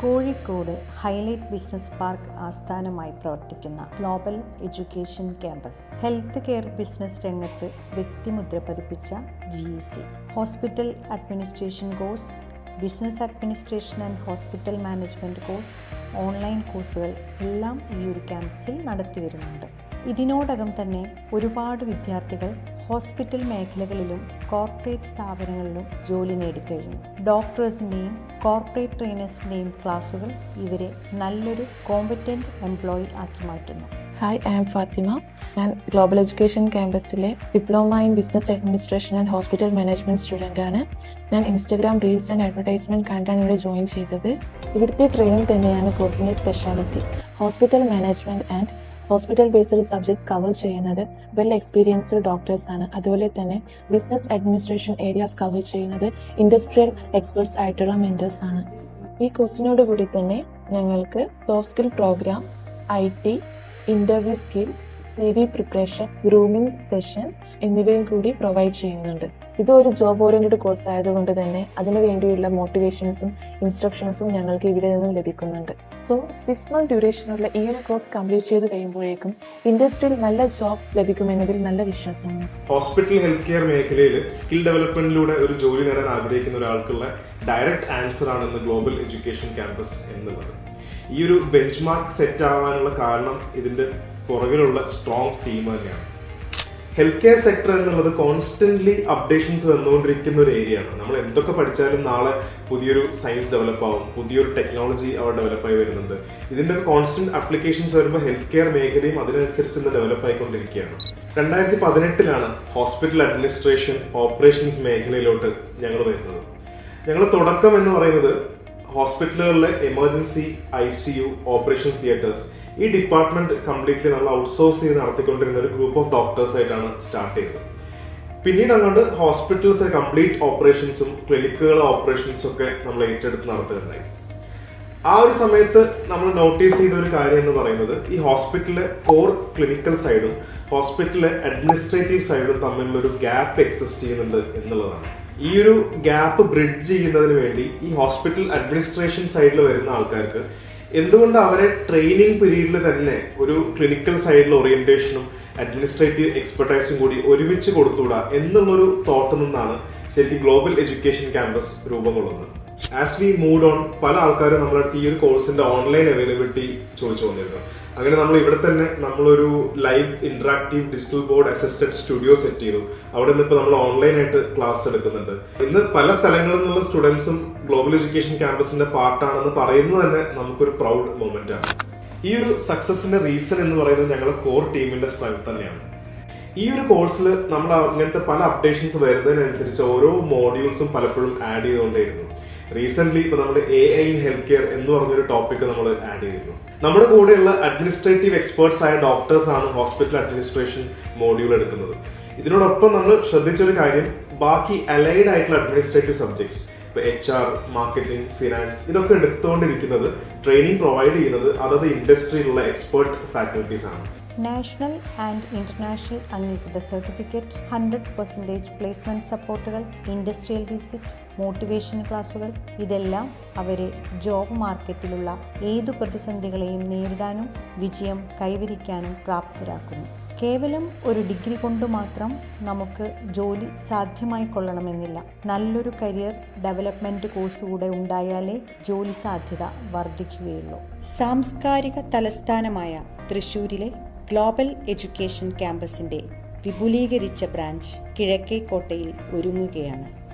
Kozhikode highlight business park ആസ്ഥാനമായി പ്രവർത്തിക്കുന്ന global education campus. Health care business രംഗത്ത് വ്യക്തിമുദ്ര പതിപ്പിച്ച G E C hospital administration course business administration and hospital management course online കോഴ്സുകൾ എല്ലാം ഈ ഒരു ക്യാമ്പസിൽ നടത്തി വരുന്നുണ്ട്. ഇതിനോടകം തന്നെ ഒരുപാട് വിദ്യാർത്ഥികൾ ഹോസ്പിറ്റൽ മേഖലകളിലും കോർപ്പറേറ്റ് സ്ഥാപനങ്ങളിലും ജോലി നേടിക്കഴിഞ്ഞു. ഡോക്ടേഴ്സിന്റെയും കോർപ്പറേറ്റ് ട്രെയിനേഴ്സിന്റെയും ക്ലാസുകൾ ഇവരെ നല്ലൊരു കോമ്പറ്റന്റ് എംപ്ലോയി ആക്കി മാറ്റുന്നു. ഹായ് ഐ ആം ഫാത്തിമ ഞാൻ global education ക്യാമ്പസിലെ diploma in business administration and hospital management student ആണ്. ഞാൻ ഇൻസ്റ്റഗ്രാം റീൽസ് ആൻഡ് അഡ്വർടൈസ്മെന്റ് കണ്ടാണ് ഇവിടെ ജോയിൻ ചെയ്തത്. ഇവിടുത്തെ ട്രെയിനിങ് തന്നെയാണ് കോഴ്സിന്റെ speciality hospital management and hospital based subjects cover ചെയ്യുന്നത് വെൽ എക്സ്പീരിയൻസ്ഡ് ഡോക്ടേഴ്സ് ആണ്. അതുപോലെ തന്നെ ബിസിനസ് അഡ്മിനിസ്ട്രേഷൻ ഏരിയാസ് കവർ ചെയ്യുന്നത് ഇൻഡസ്ട്രിയൽ എക്സ്പെർട്സ് ആയിട്ടുള്ള മെന്റേഴ്സ് ആണ്. ഈ കോഴ്സിനോട് കൂടി തന്നെ ഞങ്ങൾക്ക് soft skill programme I T interview skills C V preparation grooming sessions എന്നിവയും കൂടി പ്രൊവൈഡ് ചെയ്യുന്നുണ്ട്. ഇത് ഒരു ജോബ് ഓറിയന്റഡ് കോഴ്സ് ആയതുകൊണ്ട് തന്നെ അതിനു വേണ്ടിയുള്ള മോട്ടിവേഷൻസും ഇൻസ്ട്രക്ഷൻസും ഞങ്ങൾക്ക് ഇവിടെ നിന്നും ലഭിക്കുന്നുണ്ട്. സോ സിക്സ് മന്ത് ഡ്യൂറേഷനുള്ള ഈ ഒരു കോഴ്സ് കംപ്ലീറ്റ് ചെയ്ത് കഴിയുമ്പോഴേക്കും ഇൻഡസ്ട്രിയിൽ നല്ല ജോബ് ലഭിക്കുമെന്നതിൽ നല്ല വിശ്വാസമാണ് ഹോസ്പിറ്റൽ ഹെൽത്ത് കെയർ മേഖലയിൽ സ്കിൽ ഡെവലപ്മെന്റിലൂടെ ഒരു ജോലി നേടാൻ ആഗ്രഹിക്കുന്ന ഒരാൾക്കുള്ള ഡയറക്റ്റ് ആൻസർ ആണ് ഗ്ലോബൽ എഡ്യൂക്കേഷൻ ക്യാമ്പസ് എന്നുള്ളത്. ഈ ഒരു ബെഞ്ച് മാർക്ക് സെറ്റ് ആവാനുള്ള കാരണം ഇതിന്റെ പുറകിലുള്ള സ്ട്രോങ് ടീം തന്നെയാണ്. ഹെൽത്ത് കെയർ സെക്ടർ എന്നുള്ളത് കോൺസ്റ്റന്റ്ലി അപ്ഡേഷൻസ് വന്നുകൊണ്ടിരിക്കുന്ന ഒരു ഏരിയ ആണ്. നമ്മൾ എന്തൊക്കെ പഠിച്ചാലും നാളെ പുതിയൊരു സയൻസ് ഡെവലപ്പ് ആവും പുതിയൊരു ടെക്നോളജി അവിടെ ഡെവലപ്പായി വരുന്നുണ്ട്. ഇതിന്റെ കോൺസ്റ്റന്റ് അപ്ലിക്കേഷൻസ് വരുമ്പോൾ ഹെൽത്ത് കെയർ മേഖലയും അതിനനുസരിച്ച് ഇന്ന് ഡെവലപ്പ് ആയിക്കൊണ്ടിരിക്കുകയാണ്. രണ്ടായിരത്തി പതിനെട്ടിലാണ് ഹോസ്പിറ്റൽ അഡ്മിനിസ്ട്രേഷൻ ഓപ്പറേഷൻസ് മേഖലയിലോട്ട് ഞങ്ങൾ വരുന്നത്. ഞങ്ങൾ തുടക്കം എന്ന് പറയുന്നത് ഹോസ്പിറ്റലുകളിലെ emergency I C U operation theatres ഈ ഡിപ്പാർട്ട്മെന്റ് കംപ്ലീറ്റ്ലി നമ്മൾ ഔട്ട്സോഴ്സ് ചെയ്ത് നടത്തിക്കൊണ്ടിരുന്ന ഒരു ഗ്രൂപ്പ് ഓഫ് ഡോക്ടേഴ്സ് ആയിട്ടാണ് സ്റ്റാർട്ട് ചെയ്തത്. പിന്നീട് അങ്ങോട്ട് ഹോസ്പിറ്റൽസ് കംപ്ലീറ്റ് ഓപ്പറേഷൻസും ക്ലിനിക്കുകൾ ഓപ്പറേഷൻസും ഒക്കെ നമ്മൾ ഏറ്റെടുത്ത് നടത്തുകയുണ്ടായി. ആ ഒരു സമയത്ത് നമ്മൾ നോട്ടീസ് ചെയ്ത ഒരു കാര്യം എന്ന് പറയുന്നത് ഈ ഹോസ്പിറ്റലിലെ കോർ ക്ലിനിക്കൽ സൈഡും ഹോസ്പിറ്റലിലെ അഡ്മിനിസ്ട്രേറ്റീവ് സൈഡും തമ്മിലുള്ള ഒരു ഗ്യാപ്പ് എക്സിസ്റ്റ് ചെയ്യുന്നുണ്ട് എന്നുള്ളതാണ്. ഈ ഒരു ഗ്യാപ്പ് ബ്രിഡ്ജ് ചെയ്യുന്നതിന് വേണ്ടി ഈ ഹോസ്പിറ്റൽ അഡ്മിനിസ്ട്രേഷൻ സൈഡിൽ വരുന്ന ആൾക്കാർക്ക് എന്തുകൊണ്ട് അവരെ ട്രെയിനിങ് പീരീഡിൽ തന്നെ ഒരു ക്ലിനിക്കൽ സൈഡിൽ ഓറിയന്റേഷനും അഡ്മിനിസ്ട്രേറ്റീവ് എക്സ്പെർട്ടൈസും കൂടി ഒരുമിച്ച് കൊടുത്തുകൂടാ എന്നുള്ളൊരു തോട്ട് നിന്നാണ് ശരിക്കും ഗ്ലോബൽ എഡ്യൂക്കേഷൻ ക്യാമ്പസ് രൂപം കൊള്ളുന്നത്. ആസ് വി മൂഡ് ഓൺ പല ആൾക്കാരും നമ്മുടെ അടുത്ത് ഈ ഒരു കോഴ്സിന്റെ ഓൺലൈൻ അവൈലബിലിറ്റി ചോദിച്ചു വന്നിരുന്നു അങ്ങനെ നമ്മൾ ഇവിടെ തന്നെ നമ്മളൊരു live interactive digital board assistant studio set ചെയ്തു. അവിടെ നിന്ന് ഇപ്പോൾ നമ്മൾ ഓൺലൈനായിട്ട് ക്ലാസ് എടുക്കുന്നുണ്ട്. ഇന്ന് പല സ്ഥലങ്ങളിൽ നിന്നുള്ള സ്റ്റുഡൻസും ഗ്ലോബൽ എഡ്യൂക്കേഷൻ ക്യാമ്പസിന്റെ പാർട്ടാണെന്ന് പറയുന്നത് തന്നെ നമുക്കൊരു പ്രൗഡ് മൊമെന്റ് ആണ്. ഈ ഒരു സക്സസിന്റെ റീസൺ എന്ന് പറയുന്നത് ഞങ്ങളുടെ കോർ ടീമിന്റെ സ്ട്രെങ്ത് തന്നെയാണ്. ഈ ഒരു കോഴ്സിൽ നമ്മൾ അങ്ങനത്തെ പല അപ്ഡേഷൻസ് വരുന്നതിനനുസരിച്ച് ഓരോ മോഡ്യൂൾസും പലപ്പോഴും ആഡ് ചെയ്തുകൊണ്ടേയിരുന്നു. റീസെന്റ് ഇപ്പൊ നമ്മുടെ A I in health care എന്ന് പറഞ്ഞൊരു ടോപ്പിക് നമ്മൾ ആഡ് ചെയ്തിരുന്നു. നമ്മുടെ കൂടെയുള്ള അഡ്മിനിസ്ട്രേറ്റീവ് എക്സ്പേർട്സ് ആയ ഡോക്ടേഴ്സ് ആണ് ഹോസ്പിറ്റൽ അഡ്മിനിസ്ട്രേഷൻ മോഡ്യൂൾ എടുക്കുന്നത്. ഇതിനോടൊപ്പം നമ്മൾ ശ്രദ്ധിച്ചൊരു കാര്യം ബാക്കി അലൈഡ് ആയിട്ടുള്ള administrative subjects H R marketing finance ഇതൊക്കെ എടുത്തുകൊണ്ടിരിക്കുന്നത് ട്രെയിനിങ് പ്രൊവൈഡ് ചെയ്യുന്നത് അതത് ഇൻഡസ്ട്രിയിലുള്ള എക്സ്പേർട്ട് ഫാക്കൽറ്റീസ് ആണ്. നാഷണൽ ആൻഡ് ഇന്റർനാഷണൽ അംഗീകൃത സർട്ടിഫിക്കറ്റ് ഹൺഡ്രഡ് പെർസെന്റേജ് പ്ലേസ്മെന്റ് സപ്പോർട്ടുകൾ ഇൻഡസ്ട്രിയൽ വിസിറ്റ് മോട്ടിവേഷൻ ക്ലാസുകൾ ഇതെല്ലാം അവരെ ജോബ് മാർക്കറ്റിലുള്ള ഏതു പ്രതിസന്ധികളെയും നേരിടാനും വിജയം കൈവരിക്കാനും പ്രാപ്തരാക്കുന്നു. കേവലം ഒരു ഡിഗ്രി കൊണ്ട് മാത്രം നമുക്ക് ജോലി സാധ്യമായി കൊള്ളണമെന്നില്ല. നല്ലൊരു കരിയർ ഡെവലപ്മെന്റ് കോഴ്സ് കൂടെ ഉണ്ടായാലേ ജോലി സാധ്യത വർദ്ധിക്കുകയുള്ളൂ. സാംസ്കാരിക തലസ്ഥാനമായ തൃശ്ശൂരിലെ ഗ്ലോബൽ എഡ്യൂക്കേഷൻ ക്യാമ്പസിന്റെ വിപുലീകരിച്ച ബ്രാഞ്ച് കിഴക്കേക്കോട്ടയിൽ ഒരുങ്ങുകയാണ്.